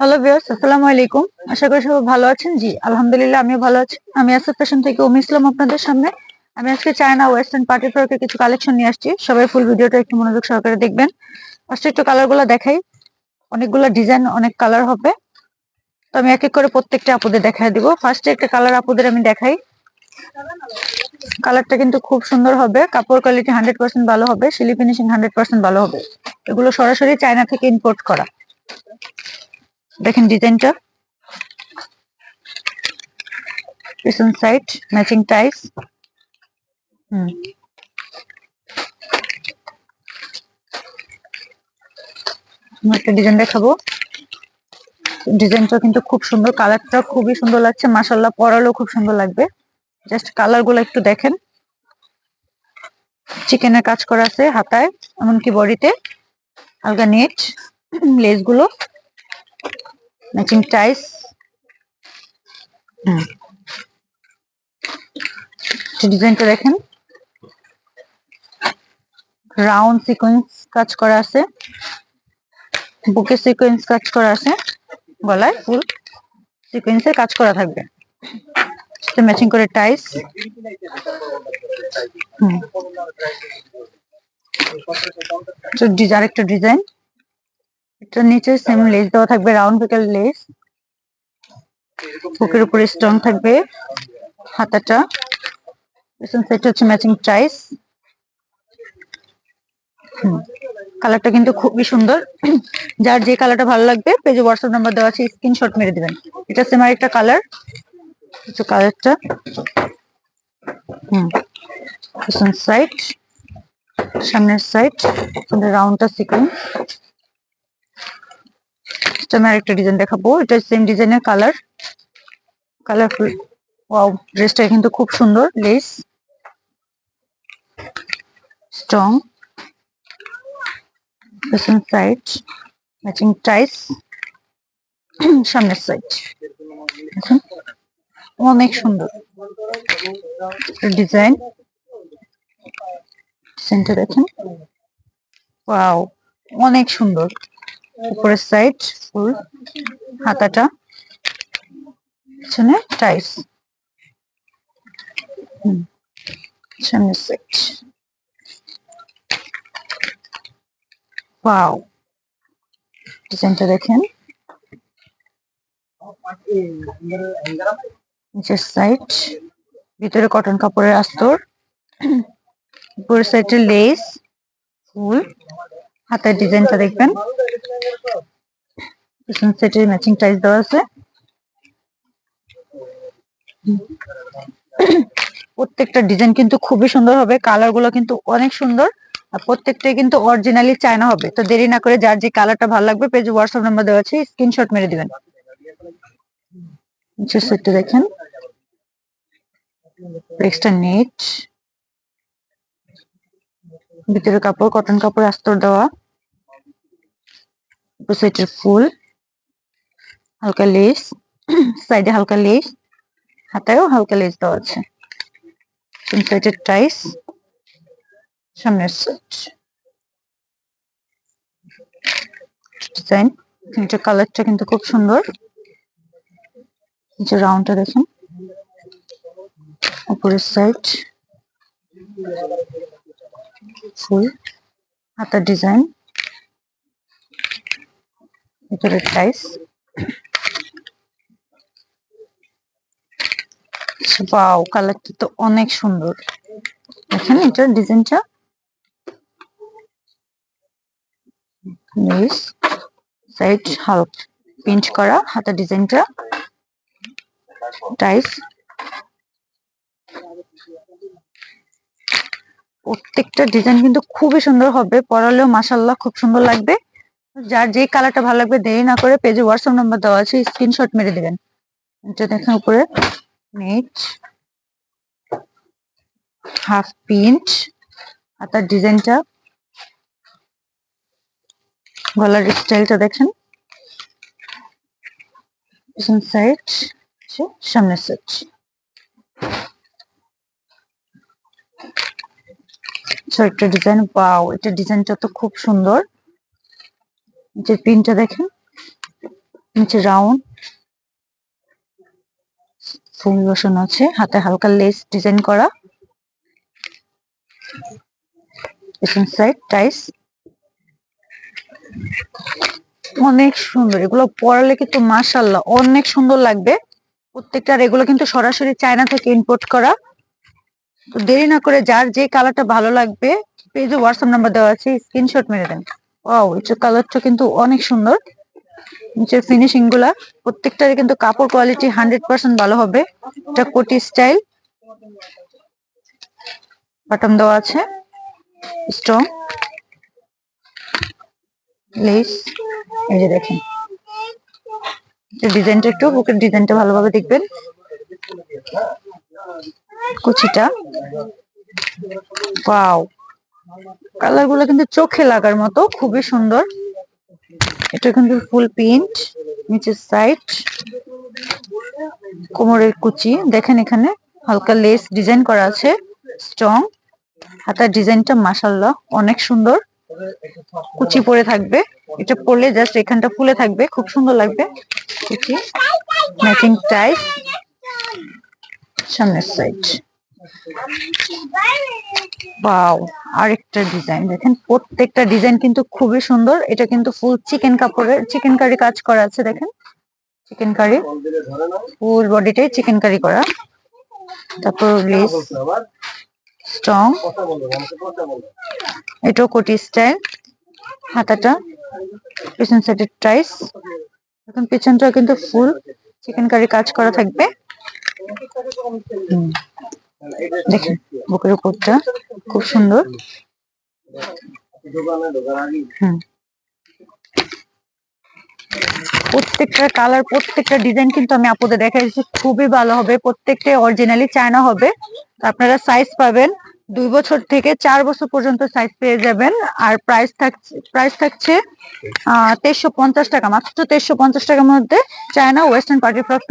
Hello viewers আসসালামু আলাইকুম। আশা করি সবাই ভালো আছেন। জি, আলহামদুলিল্লাহ, আমিও ভালো আছি। আমি আসাদ ফ্যাশন থেকে উমি ইসলাম আপনাদের সামনে। আমি আজকে চায়না ওয়েস্টার্ন পার্টি ফ্রকের কিছু কালেকশন নিয়ে আসছি। সবাই ফুল ভিডিওটা একটু মনোযোগ সহকারে দেখবেন। ফার্স্টে একটু কালারগুলো দেখাই। অনেকগুলো ডিজাইন অনেক কালার হবে। তো আমি এক এক করে প্রত্যেকটা আপুদের দেখাই দিব। ফার্স্টে একটা কালার আপুদের আমি দেখাই। কালারটা কিন্তু খুব সুন্দর হবে। কাপড় কোয়ালিটি হান্ড্রেড পার্সেন্ট ভালো হবে। সিলি ফিনিশিং হান্ড্রেড পার্সেন্ট ভালো হবে। এগুলো সরাসরি চায়না থেকে ইম্পোর্ট করা। দেখেন ডিজাইনটা। পিছন সাইড ম্যাচিং টাইস হুম। একটা ডিজাইন দেখাবো। ডিজাইনটা কিন্তু খুব সুন্দর কালারটা খুবই সুন্দর লাগছে। মাসাল্লাহ পরালেও খুব সুন্দর লাগবে। জাস্ট কালারগুলো একটু দেখেন। চিকেনের কাজ করা আছে হাতায়, এমনকি বডিতে হালকা নেট লেসগুলো। ম্যাচিং টাইস ডিজাইনটা দেখেন রাউন্ড সিকোয়েন্স কাজ করা আছে। বুকে সিকোয়েন্স কাজ করা আছে। গলায় ফুল সিকোয়েন্সের কাজ করা থাকবে। ম্যাচিং করে টাইস আরেকটা ডিজাইন এটা নিচে সেম লেস দেওয়া থাকবে রাউন্ড ফিকাল লেস বুকের উপরে স্টোন থাকবে হাতাটা। পেছন সাইডটা হচ্ছে ম্যাচিং টাইস কালারটা কিন্তু খুবই সুন্দর। যার যে কালারটা ভালো লাগবে পেজে হোয়াটসঅ্যাপ নাম্বার দেওয়া আছে স্ক্রিনশট মেরে দিবেন। এটা সেম একটা কালার কিছু কালারটা হুম। পেছন সাইড সামনের সাইড রাউন্ডটা সিকোয়েন্স আমি আরেকটা ডিজাইন দেখাবো। এটা সেম ডিজাইনের কালার কালারফুল ওয়াও ড্রেসটা কিন্তু খুব সুন্দর lace strong side matching ties সামনের সাইড অনেক সুন্দর। ডিজাইন সেন্টার দেখেন। ওয়াও অনেক সুন্দর। উপরের সাইড ফুল, হাতাটা। পিছনে টাইস সাইড দেখেন। নিচের সাইড ভিতরে কটন কাপড়ের আস্তর। উপরের সাইডে লেস ফুল। হাতের ডিজাইনটা দেখবেন। পিছন সেটের ম্যাচিং টাইস দেওয়া আছে। প্রত্যেকটা ডিজাইন কিন্তু খুবই সুন্দর হবে কালারগুলো কিন্তু অনেক সুন্দর, আর প্রত্যেকটাই কিন্তু অরিজিনালি চায়না হবে। তো দেরি না করে যার যে কালারটা ভালো লাগবে, পেজ হোয়াটসঅ্যাপ নাম্বার দেওয়া আছে স্ক্রিনশট মেরে দিবেন। সেটটা দেখেন। এক্সট্রা নেট ভিতরে কাপড় কটন কাপড়, আস্তর দেওয়া। সেটের ফুল। হালকা লেস, সাইডে হালকা লেস, হাতায়ও হালকা লেস দেওয়া আছে। সাইডের টাইস সামনের সেট ডিজাইন এটা কালারটা কিন্তু খুব সুন্দর। নিচে রাউন্ডটা দেখেন। উপরের সাইড ফুল হাতার ডিজাইন ভিতরের টাইস ওয়াও কালারটা তো অনেক সুন্দর। দেখেন এটার ডিজাইনটা? নিস সাইড হালক প্রিন্ট করা, হাতা ডিজাইনটা। টাইস প্রত্যেকটা ডিজাইন কিন্তু খুবই সুন্দর হবে, পরালেও মাসাল্লাহ খুব সুন্দর লাগবে। যার যে কালারটা ভালো লাগবে দেরি না করে পেজে হোয়াটসঅ্যাপ নাম্বার দেওয়া আছে স্ক্রিনশট মেরে দিবেন। এটা দেখেন উপরে। নেট হাফ প্রিন্ট আর তার ডিজাইনটা গলার স্টাইলটা দেখেন। পিছন সাইড সামনের সাইড একটা ডিজাইন পাও এটা ডিজাইনটা তো খুব সুন্দর। যে প্রিন্টটা দেখেন। নিচে রাউন্ড ফুল বসানো আছে, হাতে হালকা লেস ডিজাইন করা। অনেক সুন্দর, এগুলো পরালে কিন্তু মাশাল্লাহ অনেক সুন্দর লাগবে। প্রত্যেকটার এগুলো কিন্তু সরাসরি চায়না থেকে ইম্পোর্ট করা। তো দেরি না করে যার যে কালারটা ভালো লাগবে, পেজে হোয়াটসঅ্যাপ নাম্বার দেওয়া আছে স্ক্রিনশট মেরে দেন। এটা কালারটা কিন্তু অনেক সুন্দর। নিচের ফিনিশিংগুলা প্রত্যেকটার কিন্তু কাপড় কোয়ালিটি হান্ড্রেড পার্সেন্ট ভালো হবে। এটা কোটি স্টাইল বাটন দেওয়া আছে। স্ট্রং লেস এই যে দেখেন। ডিজাইনটা একটু, বুকের ডিজাইনটা ভালোভাবে দেখবেন। কুচিটা। ওয়াও কালারগুলো কিন্তু চোখে লাগার মতো, খুবই সুন্দর। এটা কিন্তু ফুল প্রিন্ট, নিচের সাইড কোমরের কুচি। দেখেন এখানে হালকা লেস ডিজাইন করা আছে স্ট্রং হাতার ডিজাইনটা মাসাল্লাহ অনেক সুন্দর। কুচি পরে থাকবে। এটা পরলে জাস্ট এখানটা ফুলে থাকবে, খুব সুন্দর লাগবে। কুচি ম্যাচিং টাইস সামনের সাইড ওয়াও আরেকটা ডিজাইন দেখেন প্রত্যেকটা ডিজাইন কিন্তু খুবই সুন্দর। এটা কিন্তু ফুল চিকেন কাপড়ের চিকেন কারি কাজ করা আছে, দেখেন। চিকেন কারি ফুল বডিটাই চিকেন কারি করা। তারপর লেস স্ট্রং এটাও কোটি স্টাইল হাতাটা, পিছন সাইডের টাইস এখন পিছনটাও কিন্তু ফুল চিকেন কারি কাজ করা থাকবে। দেখেন, বুকের উপরটা খুব সুন্দর। প্রত্যেকটা কালার, প্রত্যেকটা ডিজাইন কিন্তু আমি আপনাদের দেখাইছি খুবই ভালো হবে, প্রত্যেকটা অরিজিনালি চায়না হবে। আপনারা সাইজ পাবেন, দুই বছর থেকে চার বছর পর্যন্ত সাইজ পেয়ে যাবেন। আর প্রাইস থাকছে প্রাইস থাকছে তেইশশো পঞ্চাশ টাকা, মাত্র তেইশশো পঞ্চাশ টাকার মধ্যে চায়না ওয়েস্টার্ন পার্টি ফ্রক